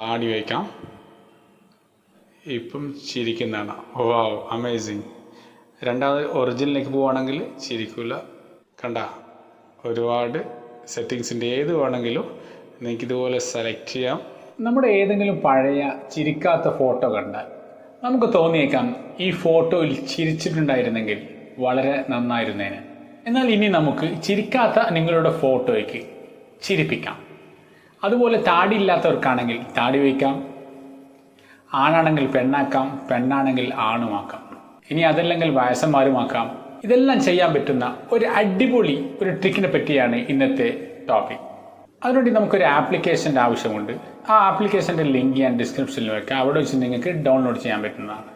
ആടി വയ്ക്കാം. ഇപ്പം ചിരിക്കുന്നതാണ്. വാവ് അമേസിങ് രണ്ടാമത് ഒറിജിനലിലേക്ക് പോവുകയാണെങ്കിൽ ചിരിക്കില്ല കണ്ട ഒരുപാട് സെറ്റിങ്സിന്റെ ഏത് വേണമെങ്കിലും നിങ്ങൾക്ക് ഇതുപോലെ സെലക്ട് ചെയ്യാം. നമ്മുടെ ഏതെങ്കിലും പഴയ ചിരിക്കാത്ത ഫോട്ടോ കണ്ടാൽ നമുക്ക് തോന്നിയേക്കാം ഈ ഫോട്ടോയിൽ ചിരിച്ചിട്ടുണ്ടായിരുന്നെങ്കിൽ വളരെ നന്നായിരുന്നേനെ. എന്നാൽ ഇനി നമുക്ക് ചിരിക്കാത്ത നിങ്ങളുടെ ഫോട്ടോയ്ക്ക് ചിരിപ്പിക്കാം. അതുപോലെ താടി ഇല്ലാത്തവർക്കാണെങ്കിൽ താടി വയ്ക്കാം. ആണാണെങ്കിൽ പെണ്ണാക്കാം പെണ്ണാണെങ്കിൽ ആണുമാക്കാം. ഇനി അതല്ലെങ്കിൽ വയസ്സന്മാരുമാക്കാം. ഇതെല്ലാം ചെയ്യാൻ പറ്റുന്ന ഒരു അടിപൊളി ഒരു ട്രിക്കിനെ പറ്റിയാണ് ഇന്നത്തെ ടോപ്പിക് അതിനുവേണ്ടി നമുക്കൊരു ആപ്ലിക്കേഷന്റെ ആവശ്യമുണ്ട്. ആ ആപ്ലിക്കേഷന്റെ ലിങ്ക് ഞാൻ ഡിസ്ക്രിപ്ഷനിൽ വെക്കാം. അവിടെ വെച്ച് നിങ്ങൾക്ക് ഡൗൺലോഡ് ചെയ്യാൻ പറ്റുന്നതാണ്.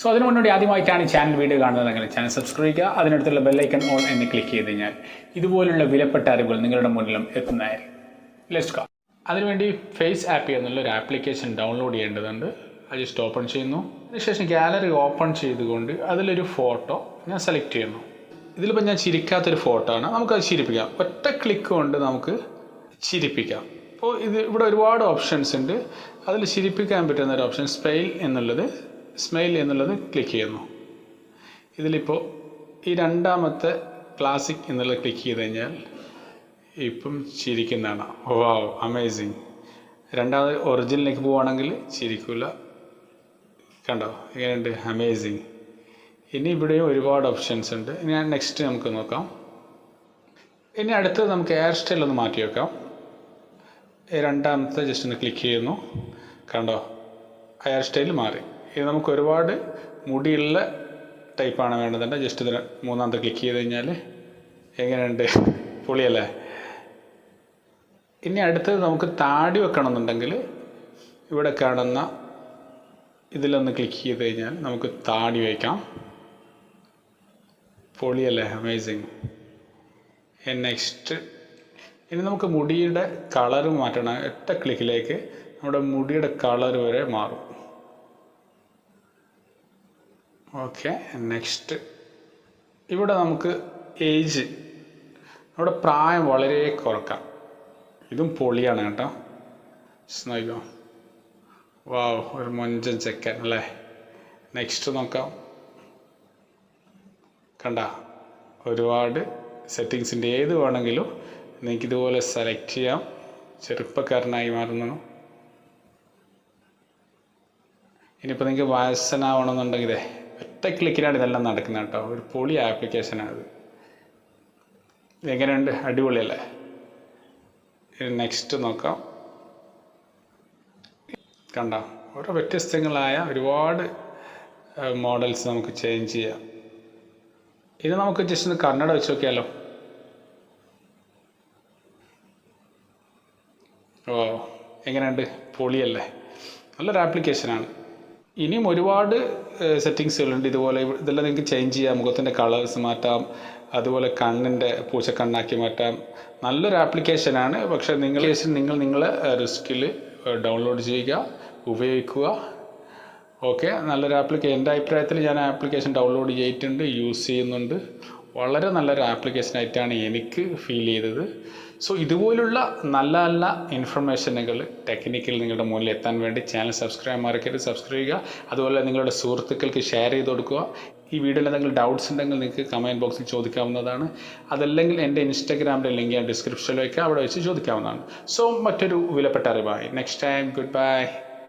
സോ അതിനു മുന്നോടി ആദ്യമായിട്ടാണ് ചാനൽ വീഡിയോ കാണുന്നതെങ്കിൽ ചാനൽ സബ്സ്ക്രൈബ് ചെയ്യുക. അതിനടുത്തുള്ള ബെല്ലൈക്കൺ ഓൺ എന്ന് ക്ലിക്ക് ചെയ്ത് കഴിഞ്ഞാൽ ഇതുപോലുള്ള വിലപ്പെട്ട അറിവുകൾ നിങ്ങളുടെ മുന്നിലും എത്തുന്നതായിരിക്കും. ലെറ്റ്സ് ഗോ അതിനുവേണ്ടി ഫേസ് ആപ്പ് എന്നുള്ളൊരു ആപ്ലിക്കേഷൻ ഡൗൺലോഡ് ചെയ്യേണ്ടതുണ്ട്. അത് ജസ്റ്റ് ഓപ്പൺ ചെയ്യുന്നു. അതിനുശേഷം ഗാലറി ഓപ്പൺ ചെയ്തുകൊണ്ട് അതിലൊരു ഫോട്ടോ ഞാൻ സെലക്ട് ചെയ്യുന്നു. ഇതിലിപ്പോൾ ഞാൻ ചിരിക്കാത്തൊരു ഫോട്ടോ ആണ്. നമുക്കത് ചിരിപ്പിക്കാം. ഒറ്റ ക്ലിക്ക് കൊണ്ട് നമുക്ക് ചിരിപ്പിക്കാം. അപ്പോൾ ഇത് ഇവിടെ ഒരുപാട് ഓപ്ഷൻസ് ഉണ്ട്. അതിൽ ചിരിപ്പിക്കാൻ പറ്റുന്ന ഒരു ഓപ്ഷൻ സ്മൈൽ എന്നുള്ളത് സ്മൈൽ എന്നുള്ളത് ക്ലിക്ക് ചെയ്യുന്നു. ഇതിലിപ്പോൾ ഈ രണ്ടാമത്തെ ക്ലാസിക് എന്നുള്ളത് ക്ലിക്ക് ചെയ്ത് കഴിഞ്ഞാൽ ഇപ്പം ചിരിക്കുന്നതാണ്. വാവ് അമേസിങ്. രണ്ടാമത് ഒറിജിനലിലേക്ക് പോവുകയാണെങ്കിൽ ചിരിക്കില്ല കണ്ടോ? എങ്ങനെയുണ്ട് അമേസിങ്. ഇനി ഇവിടെയും ഒരുപാട് ഓപ്ഷൻസ് ഉണ്ട്. ഇനി നെക്സ്റ്റ് നമുക്ക് നോക്കാം. ഇനി അടുത്തത് നമുക്ക് ഹെയർ സ്റ്റൈൽ ഒന്ന് മാറ്റി വെക്കാം. രണ്ടാമത്തെ ജസ്റ്റ് ഒന്ന് ക്ലിക്ക് ചെയ്യുന്നു. കണ്ടോ? ഹെയർ സ്റ്റൈൽ മാറി. ഇത് നമുക്ക് ഒരുപാട് മുടിയുള്ള ടൈപ്പാണ് വേണ്ടതുണ്ട് ജസ്റ്റ് ഇതിന് മൂന്നാമത്തെ ക്ലിക്ക് ചെയ്ത് കഴിഞ്ഞാൽ എങ്ങനെയുണ്ട്? പൊളിയല്ലേ? ഇനി അടുത്തത് നമുക്ക് താടി വെക്കണമെന്നുണ്ടെങ്കിൽ ഇവിടെ കാണുന്ന ഇതിലൊന്ന് ക്ലിക്ക് ചെയ്ത് കഴിഞ്ഞാൽ നമുക്ക് താടി വയ്ക്കാം പൊളിയല്ലേ? അമേസിങ് നെക്സ്റ്റ് ഇനി നമുക്ക് മുടിയുടെ കളർ മാറ്റണം. എട്ട ക്ലിക്കിലേക്ക് നമ്മുടെ മുടിയുടെ കളർ വരെ മാറും. ഓക്കെ നെക്സ്റ്റ് ഇവിടെ നമുക്ക് ഏജ് നമ്മുടെ പ്രായം വളരെ കുറക്കാം. ഇതും പൊളിയാണ് കേട്ടോ. സ്നൈഗോ വാ ഒരു മൊഞ്ചൻ ചെക്കൻ അല്ലേ? നെക്സ്റ്റ് നോക്കാം. കണ്ട ഒരുപാട് സെറ്റിങ്സിന്റെ ഏത് വേണമെങ്കിലും നിങ്ങൾക്ക് ഇതുപോലെ സെലക്ട് ചെയ്യാം. ചെറുപ്പക്കാരനായി മാറുന്നു. ഇനിയിപ്പോൾ നിങ്ങൾക്ക് വയസ്സനാവണമെന്നുണ്ടെങ്കിൽ ഒറ്റ ക്ലിക്കിലാണ് ഇതെല്ലാം നടക്കുന്നത് കേട്ടോ. ഒരു പൊളി ആപ്ലിക്കേഷനാണ് ഇത്. എങ്ങനെയുണ്ട് അടിപൊളിയല്ലേ? നെക്സ്റ്റ് നോക്കാം. കണ്ട? ഓരോ വ്യത്യസ്തങ്ങളായ ഒരുപാട് മോഡൽസ് നമുക്ക് ചേഞ്ച് ചെയ്യാം. ഇത് നമുക്ക് ജസ്റ്റ് ഒന്ന് കണ്ണട വെച്ച് നോക്കിയാലോ? ഓ എങ്ങനെയുണ്ട്? പൊളിയല്ലേ? നല്ലൊരു ആപ്ലിക്കേഷനാണ് ഇനിയും ഒരുപാട് സെറ്റിങ്സുകളുണ്ട് ഇതുപോലെ ഇതെല്ലാം നിങ്ങൾക്ക് ചേഞ്ച് ചെയ്യാം. മുഖത്തിന്റെ കളേഴ്സ് മാറ്റാം. അതുപോലെ കണ്ണിന്റെ പൂച്ചക്കണ്ണാക്കി മാറ്റാം നല്ലൊരു ആപ്ലിക്കേഷനാണ് പക്ഷേ നിങ്ങൾ നിങ്ങൾ നിങ്ങളെ റിസ്കിൽ ഡൗൺലോഡ് ചെയ്യുക ഉപയോഗിക്കുക. ഓക്കെ നല്ലൊരു ആപ്ലിക്കേഷൻ എന്റെ അഭിപ്രായത്തിൽ ഞാൻ ആപ്ലിക്കേഷൻ ഡൗൺലോഡ് ചെയ്തിട്ടുണ്ട് യൂസ് ചെയ്യുന്നുണ്ട്. വളരെ നല്ലൊരു ആപ്ലിക്കേഷൻ ആയിട്ടാണ് എനിക്ക് ഫീൽ ചെയ്തത്. സോ ഇതുപോലുള്ള നല്ല നല്ല ഇൻഫർമേഷനുകൾ ടെക്നിക്കൽ നിങ്ങളുടെ മുന്നിൽ എത്താൻ വേണ്ടി ചാനൽ സബ്സ്ക്രൈബ് മറക്കരുത്. സബ്സ്ക്രൈബ് ചെയ്യുക. അതുപോലെ നിങ്ങളുടെ സുഹൃത്തുക്കൾക്ക് ഷെയർ ചെയ്ത് കൊടുക്കുക. ഈ വീഡിയോയിൽ എന്തെങ്കിലും ഡൗട്ട്സ് ഉണ്ടെങ്കിൽ നിങ്ങൾക്ക് കമന്റ് ബോക്സിൽ ചോദിക്കാവുന്നതാണ്. അതല്ലെങ്കിൽ എന്റെ ഇൻസ്റ്റാഗ്രാമിന്റെ ലിങ്ക് ഞാൻ ഡിസ്ക്രിപ്ഷനിൽ അവിടെ വെച്ച് ചോദിക്കാവുന്നതാണ്. സോ മറ്റൊരു വിലപ്പെട്ട അറിവായി. Next time good bye